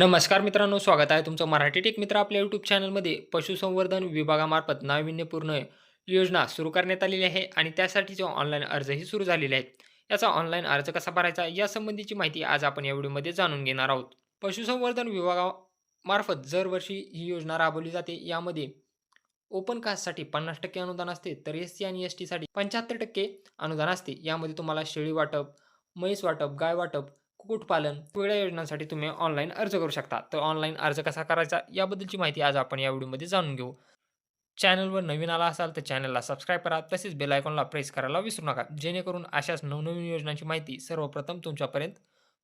नमस्कार मित्रांनो स्वागत आहे तुमचं मराठी टेक मित्र आपल्या यूट्यूब चॅनलमध्ये पशुसंवर्धन विभागामार्फत नाविन्यपूर्ण योजना सुरू करण्यात आलेली आहे आणि त्यासाठीचे ऑनलाईन अर्जही सुरू झालेले आहेत. याचा ऑनलाईन अर्ज कसा भरायचा यासंबंधीची माहिती आज आपण या व्हिडिओमध्ये जाणून घेणार आहोत. पशुसंवर्धन विभागामार्फत दरवर्षी ही योजना राबवली जाते. यामध्ये ओपन कास्टसाठी पन्नास टक्के अनुदान असते तर एस सी आणि एस टीसाठी पंच्याहत्तर टक्के अनुदान असते. यामध्ये तुम्हाला शेळी वाटप म्हैस वाटप गाय वाटप कुक्कुटपालन वेगळ्या योजनांसाठी तुम्ही ऑनलाईन अर्ज करू शकता. तर ऑनलाईन अर्ज कसा करायचा याबद्दलची माहिती आज आपण या व्हिडिओमध्ये जाणून घेऊ. चॅनलवर नवीन आला असाल तर चॅनलला सबस्क्राईब करा. तसेच बेल आयकॉनला प्रेस करायला विसरू नका. जेणेकरून अशाच नवनवीन योजनांची माहिती सर्वप्रथम तुमच्यापर्यंत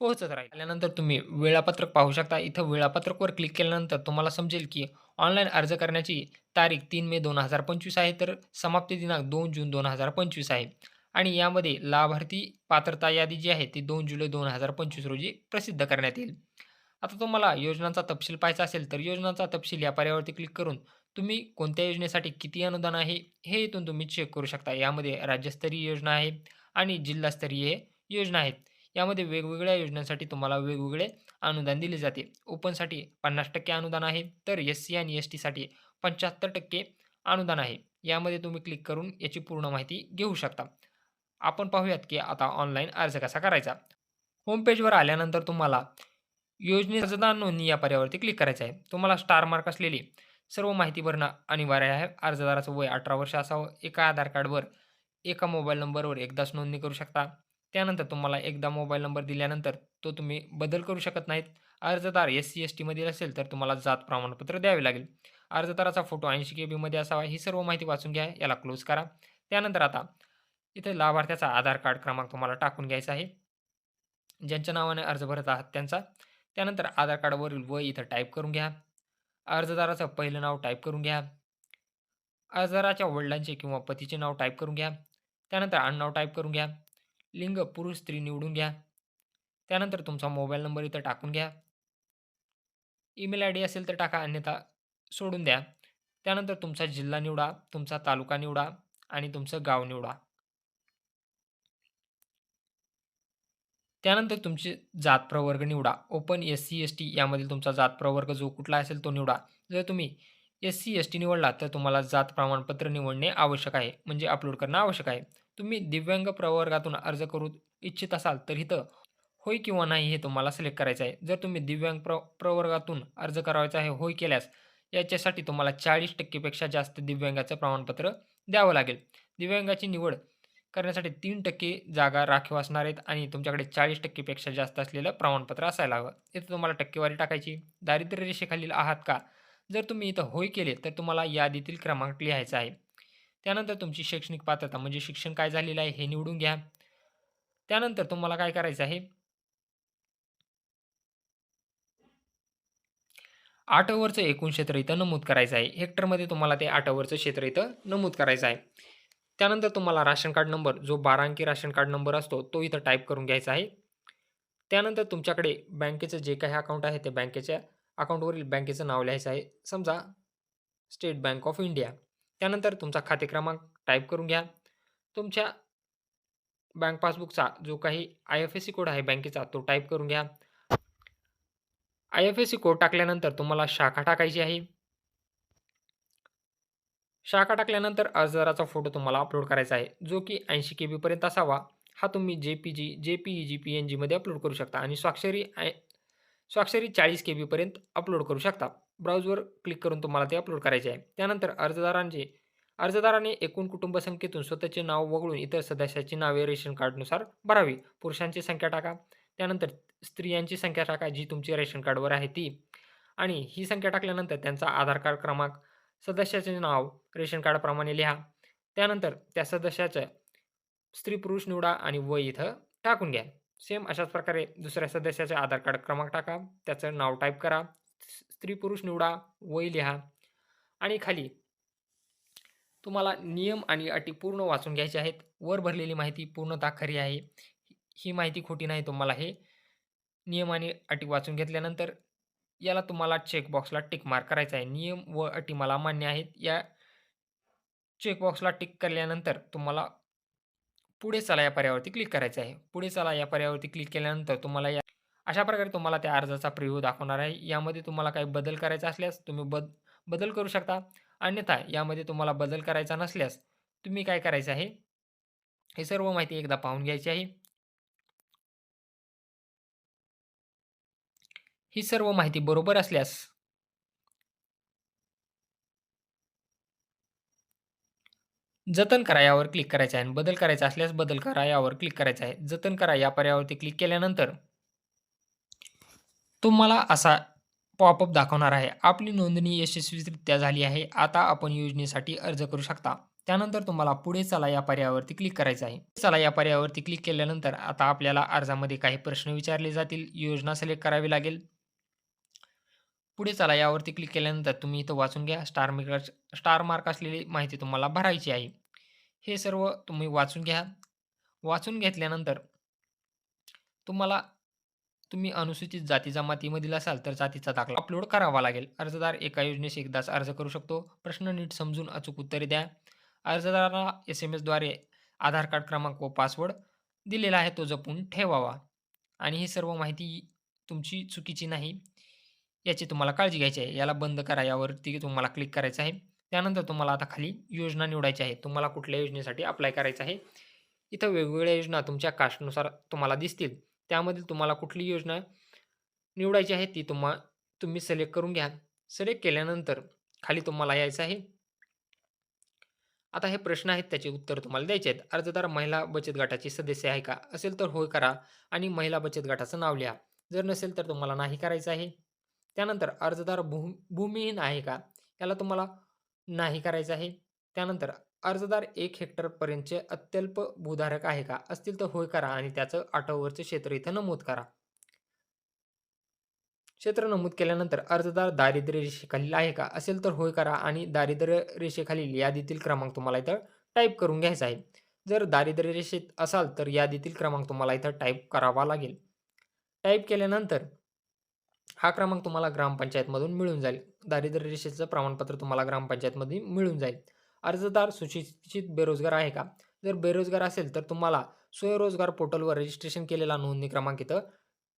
पोहोचत राहील. आल्यानंतर तुम्ही वेळापत्रक पाहू शकता. इथं वेळापत्रकवर क्लिक केल्यानंतर तुम्हाला समजेल की ऑनलाईन अर्ज करण्याची तारीख तीन मे दोन हजार पंचवीस आहे. तर समाप्ती दिनांक दोन जून दोन हजार पंचवीस आहे. आणि यामध्ये लाभार्थी पात्रता यादी जी आहे ती दोन जुलै दोन हजार पंचवीस रोजी प्रसिद्ध करण्यात येईल. आता तुम्हाला योजनांचा तपशील पाहायचा असेल तर योजनांचा तपशील या पर्यावरती क्लिक करून तुम्ही कोणत्या योजनेसाठी किती अनुदान आहे हे इथून तुम्ही चेक करू शकता. यामध्ये राज्यस्तरीय योजना आहे आणि जिल्हास्तरीय योजना आहेत. यामध्ये वेगवेगळ्या योजनांसाठी तुम्हाला वेगवेगळे अनुदान दिले जाते. ओपनसाठी पन्नास टक्के अनुदान आहे तर एस सी आणि एस टीसाठी पंच्याहत्तर टक्के अनुदान आहे. यामध्ये तुम्ही क्लिक करून याची पूर्ण माहिती घेऊ शकता. आपण पाहूयात की आता ऑनलाईन अर्ज कसा करायचा? होम पेजवर आल्यानंतर तुम्हाला योजने अर्जदार नोंदणी या पर्यावरती क्लिक करायचं आहे. तुम्हाला स्टार मार्क असलेली सर्व माहिती भरणं अनिवार्य आहे. अर्जदाराचं वय अठरा वर्ष असावं. एका आधार कार्डवर एका मोबाईल नंबरवर एकदाच नोंदणी करू शकता. त्यानंतर तुम्हाला एकदा मोबाईल नंबर दिल्यानंतर तो तुम्ही बदल करू शकत नाहीत. अर्जदार एस सी एस टीमधील असेल तर तुम्हाला जात प्रमाणपत्र द्यावे लागेल. अर्जदाराचा फोटो ऐंशी के बीमध्ये असावा. ही सर्व माहिती वाचून घ्या. याला क्लोज करा. त्यानंतर आता इथे लाभार्थ्याचा आधार कार्ड क्रमांक तुम्हाला टाकून घ्यायचा आहे. ज्यांच्या नावाने अर्ज भरत आहात त्यांचा त्यानंतर आधार कार्डवरील वय इथं टाईप करून घ्या. अर्जदाराचं पहिलं नाव टाईप करून घ्या. अर्जदाराच्या वडिलांचे किंवा पतीचे नाव टाईप करून घ्या. त्यानंतर आडनाव टाईप करून घ्या. लिंग पुरुष स्त्री निवडून घ्या. त्यानंतर तुमचा मोबाईल नंबर इथं टाकून घ्या. ईमेल आय डी असेल तर टाका अन्यथा सोडून द्या. त्यानंतर तुमचा जिल्हा निवडा तुमचा तालुका निवडा आणि तुमचं गाव निवडा. त्यानंतर तुमची जात प्रवर्ग निवडा. Open S C S T यामधील तुमचा जात प्रवर्ग जो कुठला असेल तो निवडा. जर तुम्ही एस सी एस टी निवडला तर तुम्हाला जात प्रमाणपत्र निवडणे आवश्यक आहे म्हणजे अपलोड करणं आवश्यक आहे. तुम्ही दिव्यांग प्रवर्गातून अर्ज करू इच्छित असाल तर इथं होय किंवा नाही हे तुम्हाला सिलेक्ट करायचं आहे. जर तुम्ही दिव्यांग प्र प्रवर्गातून अर्ज करायचा आहे होय केल्यास याच्यासाठी तुम्हाला चाळीस टक्केपेक्षा जास्त दिव्यांगाचं प्रमाणपत्र द्यावं लागेल. दिव्यांगाची निवड करण्यासाठी तीन टक्के जागा राखीव असणार आहेत आणि तुमच्याकडे चाळीस टक्केपेक्षा जास्त असलेलं प्रमाणपत्र असायला हवं. इथं तुम्हाला टक्केवारी टाकायची. दारिद्र्य रेषेखालील आहात का? जर तुम्ही इथं होय केले तर तुम्हाला यादीतील क्रमांक लिहायचा आहे. त्यानंतर तुमची शैक्षणिक पात्रता म्हणजे शिक्षण काय झालेलं आहे हे निवडून घ्या. त्यानंतर तुम्हाला काय करायचं आहे? आठ ओव्हरचं एकूण क्षेत्र इथं नमूद करायचं आहे. हेक्टरमध्ये तुम्हाला ते आठ ओव्हरचं क्षेत्र इथं नमूद करायचं आहे. त्यानंतर तुम्हाला राशन कार्ड नंबर जो बारा अंकी राशन कार्ड नंबर असतो तो इथं टाईप करून घ्यायचा आहे. त्यानंतर तुमच्याकडे बँकेचं जे काही अकाउंट आहे ते बँकेच्या अकाउंटवरील बँकेचं नाव लिहायचं आहे. समजा स्टेट बँक ऑफ इंडिया त्यानंतर तुमचा खाते क्रमांक टाईप करून घ्या. तुमच्या बँक पासबुकचा जो काही I F S C code आहे बँकेचा तो टाईप करून घ्या. I F S C code टाकल्यानंतर तुम्हाला शाखा टाकायची आहे. शाखा टाकल्यानंतर अर्जदाराचा फोटो तुम्हाला अपलोड करायचा आहे. जो की ऐंशी के बीपर्यंत असावा. हा तुम्ही J P G J P E G P N जीमध्ये अपलोड करू शकता. आणि स्वाक्षरी आय स्वाक्षरी चाळीस के बीपर्यंत अपलोड करू शकता. ब्राउजवर क्लिक करून तुम्हाला ते अपलोड करायचे आहे. त्यानंतर अर्जदारांचे अर्जदाराने एकूण कुटुंब संख्येतून स्वतःचे नाव वगळून इतर सदस्याची नावे रेशन कार्डनुसार भरावी. पुरुषांची संख्या टाका. त्यानंतर स्त्रियांची संख्या टाका जी तुमची रेशन कार्डवर आहे ती. आणि ही संख्या टाकल्यानंतर त्यांचा आधार कार्ड क्रमांक सदस्याचे नाव रेशन कार्डप्रमाणे लिहा. त्यानंतर त्या सदस्याचं स्त्री पुरुष निवडा आणि वय इथं टाकून घ्या. सेम अशाच प्रकारे दुसऱ्या सदस्याचे आधार कार्ड क्रमांक टाका. त्याचं नाव टाईप करा. स्त्री पुरुष निवडा वय लिहा. आणि खाली तुम्हाला नियम आणि अटी पूर्ण वाचून घ्यायचे आहेत. वर भरलेली माहिती पूर्णतः खरी आहे. ही माहिती खोटी नाही तुम्हाला हे नियम आणि अटी वाचून घेतल्यानंतर याला तुम्हाला चेकबॉक्सला टिक मार्क करायचा आहे नियम व अटी मला मान्य आहेत या चेकबॉक्सला टिक केल्यानंतर तुम्हाला पुढे चला या पर्यावरती क्लिक करायचं आहे पुढे चला या पर्यावरती क्लिक केल्यानंतर तुम्हाला या अशा प्रकारे तुम्हाला त्या अर्जाचा प्रिव्ह्यू दाखवणार आहे. यामध्ये तुम्हाला काही बदल करायचा असल्यास तुम्ही बद बदल करू शकता. अन्यथा यामध्ये तुम्हाला बदल करायचा नसल्यास तुम्ही काय करायचं आहे, हे सर्व माहिती एकदा पाहून घ्यायची आहे. ही सर्व माहिती बरोबर असल्यास जतन करा यावर क्लिक करायचं आहे आणि बदल करायचा असल्यास बदल करा यावर क्लिक करायचं आहे. जतन करा या पर्यायावरती क्लिक केल्यानंतर तुम्हाला असा पॉपअप दाखवणार आहे. आपली नोंदणी यशस्वीरित्या झाली आहे. आता आपण योजनेसाठी अर्ज करू शकता. त्यानंतर तुम्हाला पुढे चला या पर्यायावरती क्लिक करायचं आहे. चला या पर्यायावरती क्लिक केल्यानंतर आता आपल्याला अर्जामध्ये काही प्रश्न विचारले जातील. योजना सिलेक्ट करावी लागेल. पुढे चला यावरती क्लिक केल्यानंतर तुम्ही इथं वाचून घ्या. स्टार मार्क स्टार मार्क असलेली माहिती तुम्हाला भरायची आहे. हे सर्व तुम्ही वाचून घ्या. वाचून घेतल्यानंतर तुम्हाला तुम्ही अनुसूचित जाती जमातीमधील असाल तर जातीचा दाखला अपलोड करावा लागेल. अर्जदार एका योजनेस एकदाच अर्ज करू शकतो. प्रश्न नीट समजून अचूक उत्तरे द्या. अर्जदाराला एस-एम-एसद्वारे आधार कार्ड क्रमांक व पासवर्ड दिलेला आहे तो जपून ठेवावा आणि ही सर्व माहिती तुमची चुकीची नाही याची तुम्हाला काळजी घ्यायची आहे. याला बंद करा यावरती तुम्हाला क्लिक करायचं आहे. त्यानंतर तुम्हाला आता खाली योजना निवडायची आहे. तुम्हाला कुठल्या योजनेसाठी अप्लाय करायचं आहे. इथं वेगवेगळ्या योजना तुमच्या कास्टनुसार तुम्हाला दिसतील. त्यामधील तुम्हाला कुठली योजना निवडायची आहे ती तुम्हा तुम्ही सिलेक्ट करून घ्या. सिलेक्ट केल्यानंतर खाली तुम्हाला यायचं आहे. आता हे प्रश्न आहेत त्याचे उत्तर तुम्हाला द्यायचे आहेत. अर्जदार महिला बचत गटाची सदस्य आहे का? असेल तर होय करा आणि महिला बचत गटाचं नाव लिहा. जर नसेल तर तुम्हाला नाही करायचं आहे. त्यानंतर अर्जदार भू भूमिहीन आहे का? याला तुम्हाला नाही करायचं आहे. त्यानंतर अर्जदार एक हेक्टरपर्यंतचे अत्यल्प भूधारक आहे का? असतील तर होय करा आणि त्याचं 8 क्षेत्र इथं नमूद करा. क्षेत्र नमूद केल्यानंतर अर्जदार दारिद्र्य रेषेखालील आहे का? असेल तर होय करा आणि दारिद्र्य रेषेखालील यादीतील क्रमांक तुम्हाला इथं टाईप करून घ्यायचा आहे. जर दारिद्र्य रेषेत असाल तर यादीतील क्रमांक तुम्हाला इथं टाईप करावा लागेल. टाईप केल्यानंतर हा क्रमांक तुम्हाला ग्रामपंचायतमधून मिळून जाईल. दारिद्र्य रेषेचं प्रमाणपत्र तुम्हाला ग्रामपंचायतमध्ये मिळून जाईल. अर्जदार सुशिक्षित बेरोजगार आहे का? जर बेरोजगार असेल तर तुम्हाला स्वयंरोजगार पोर्टलवर रजिस्ट्रेशन केलेला नोंदणी क्रमांक इथं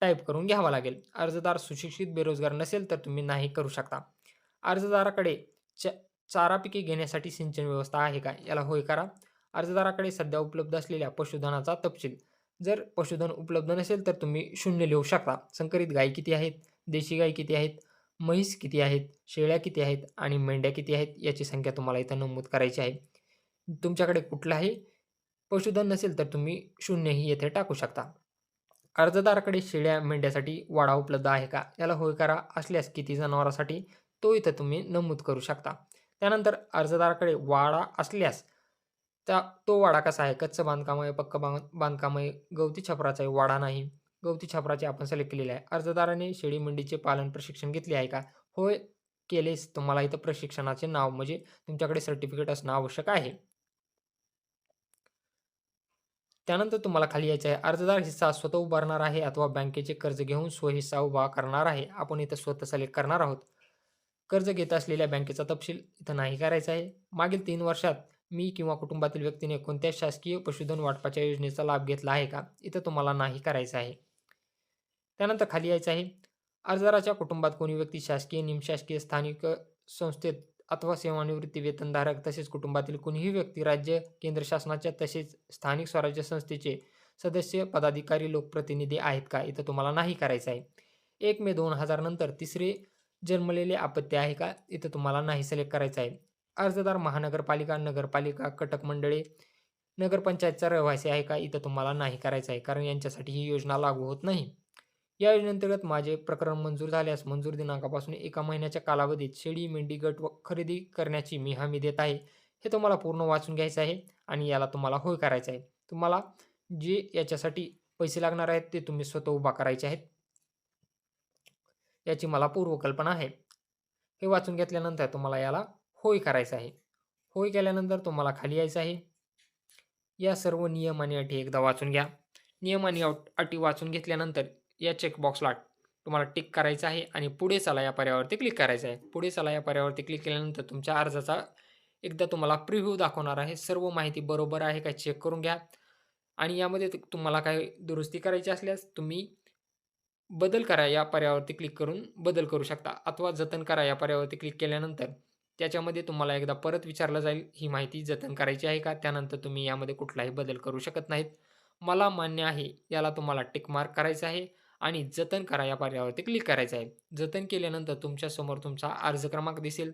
टाईप करून घ्यावा लागेल. अर्जदार सुशिक्षित बेरोजगार नसेल तर तुम्ही नाही करू शकता. अर्जदाराकडे च चारा पिके घेण्यासाठी सिंचन व्यवस्था आहे का? याला होय करा. अर्जदाराकडे सध्या उपलब्ध असलेल्या पशुधनाचा तपशील. जर पशुधन उपलब्ध नसेल तर तुम्ही शून्य लिहू शकता. संकरित गायी किती आहेत? देशी गाई किती आहेत? म्हैस किती आहेत? शेळ्या किती आहेत? आणि मेंढ्या किती आहेत? याची संख्या तुम्हाला इथं नमूद करायची आहे. तुमच्याकडे कुठलाही पशुधन नसेल तर तुम्ही शून्यही येथे टाकू शकता. अर्जदाराकडे शेळ्या, मेंढ्यासाठी वाडा उपलब्ध आहे का? याला होय करा. असल्यास किती जनावरांसाठी? तो इथं तुम्ही नमूद करू शकता. त्यानंतर अर्जदाराकडे वाडा असल्यास त्या तो वाडा कसा आहे? कच्चं बांधकाम आहे, पक्क बांध बांधकाम आहे, गवती छपराचा आहे, वाडा नाही. गवती छापराचे आपण सिलेक्ट केलेले आहे. अर्जदाराने शेळी मेंढीचे पालन प्रशिक्षण घेतले आहे का? होय केलेस तुम्हाला इथं प्रशिक्षणाचे नाव म्हणजे तुमच्याकडे सर्टिफिकेट असणं आवश्यक आहे. त्यानंतर तुम्हाला खाली यायचं आहे. अर्जदार हिस्सा स्वतः उभारणार आहे अथवा बँकेचे कर्ज घेऊन स्वहिस्सा उभा करणार आहे. आपण इथं स्वतः सिलेक्ट करणार आहोत. कर्ज घेत असलेल्या बँकेचा तपशील इथं नाही करायचा आहे. मागील तीन वर्षात मी किंवा कुटुंबातील व्यक्तीने कोणत्या शासकीय पशुधन वाटपाच्या योजनेचा लाभ घेतला आहे का? इथं तुम्हाला नाही करायचं आहे. त्यानंतर खाली यायचं आहे. अर्जदाराच्या कुटुंबात कोणी व्यक्ती शासकीय, निमशासकीय, स्थानिक संस्थेत अथवा सेवानिवृत्ती वेतनधारक तसेच कुटुंबातील कोणीही व्यक्ती राज्य, केंद्र शासनाच्या तसेच स्थानिक स्वराज्य संस्थेचे सदस्य, पदाधिकारी, लोकप्रतिनिधी आहेत का? इथं तुम्हाला नाही करायचं आहे. एक मे 2000 नंतर तिसरे जन्मलेले आपत्ती आहे का? इथं तुम्हाला नाही सिलेक्ट करायचं आहे. अर्जदार महानगरपालिका, नगरपालिका, कटक मंडळे, नगरपंचायतचा रहिवासी आहे का? इथं तुम्हाला नाही करायचं आहे. कारण यांच्यासाठी ही योजना लागू होत नाही. या योजनेअंतर्गत माझे प्रकरण मंजूर झाल्यास मंजूर दिनांकापासून एका महिन्याच्या कालावधीत शेळी, मेंढी गट व खरेदी करण्याची मी हमी देत आहे. हे तुम्हाला पूर्ण वाचून घ्यायचं आहे आणि याला तुम्हाला होय करायचं आहे. तुम्हाला जे याच्यासाठी पैसे लागणार आहेत ते तुम्ही स्वतः उभा करायचे आहेत. याची मला पूर्वकल्पना आहे. हे वाचून घेतल्यानंतर तुम्हाला याला होय करायचं आहे. होय केल्यानंतर तुम्हाला खाली यायचं आहे. या सर्व नियम आणि अटी एकदा वाचून घ्या. नियम आणि अटी वाचून घेतल्यानंतर या चेकबॉक्सला तुम्हाला टिक करायचं आहे आणि पुढे चला या पर्यायावरती क्लिक करायचं आहे. पुढे चला या पर्यायावरती क्लिक केल्यानंतर तुमच्या अर्जाचा एकदा तुम्हाला प्रिव्ह्यू दाखवणार आहे. सर्व माहिती बरोबर आहे का चेक करून घ्या. आणि यामध्ये तुम्हाला काही दुरुस्ती करायची असल्यास तुम्ही बदल करा या पर्यायावरती क्लिक करून बदल करू शकता. अथवा जतन करा या पर्यायावरती क्लिक केल्यानंतर त्याच्यामध्ये तुम्हाला एकदा परत विचारलं जाईल ही माहिती जतन करायची आहे का? त्यानंतर तुम्ही यामध्ये कुठलाही बदल करू शकत नाहीत. मला मान्य आहे याला तुम्हाला टिक मार्क करायचं आहे. आणि जतन करा या पर्यायावरती क्लिक करायचं आहे. जतन केल्यानंतर तुमच्यासमोर तुमचा अर्ज क्रमांक दिसेल.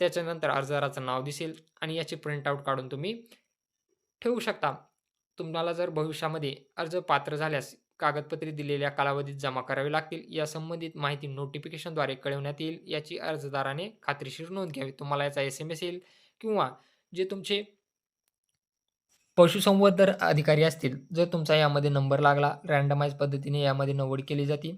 त्याच्यानंतर अर्जदाराचं नाव दिसेल आणि याची प्रिंटआउट काढून तुम्ही ठेवू शकता. तुम्हाला जर भविष्यामध्ये अर्ज पात्र झाल्यास कागदपत्रे दिलेल्या कालावधीत जमा करावी लागतील. या संबंधित माहिती नोटिफिकेशनद्वारे कळवण्यात येईल. याची अर्जदाराने खात्रीशीर नोंद घ्यावी. तुम्हाला याचा एस एम एस येईल किंवा जे तुमचे पशुसंवर्धन अधिकारी असतील जर तुमचा यामध्ये नंबर लागला रँडमाइज पद्धतीने यामध्ये निवड केली जाते.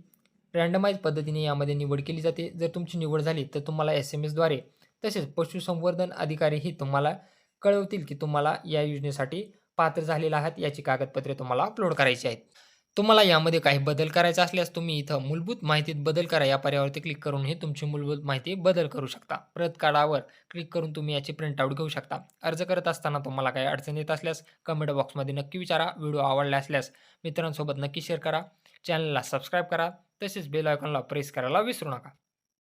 रँडमाइज पद्धतीने यामध्ये निवड केली जाते. जर तुमची निवड झाली तर तुम्हाला एस एम एसद्वारे तसेच पशुसंवर्धन अधिकारीही तुम्हाला कळवतील की तुम्हाला या योजनेसाठी पात्र झालेला आहात याची कागदपत्रे तुम्हाला अपलोड करायची आहेत. तुम्हाला यामध्ये काही बदल करायचा असल्यास तुम्ही इथं मूलभूत माहितीत बदल करा. या पर्यावरती क्लिक करून हे तुमची मूलभूत माहिती बदल करू शकता. प्रत कार्डावर क्लिक करून तुम्ही याची प्रिंटआउट घेऊ शकता. अर्ज करत असताना तुम्हाला काही अडचण येत असल्यास कमेंट बॉक्समध्ये नक्की विचारा. व्हिडिओ आवडला असल्यास मित्रांसोबत नक्की शेअर करा. चॅनलला सबस्क्राईब करा. तसेच बेल आयकॉनला प्रेस करायला विसरू नका.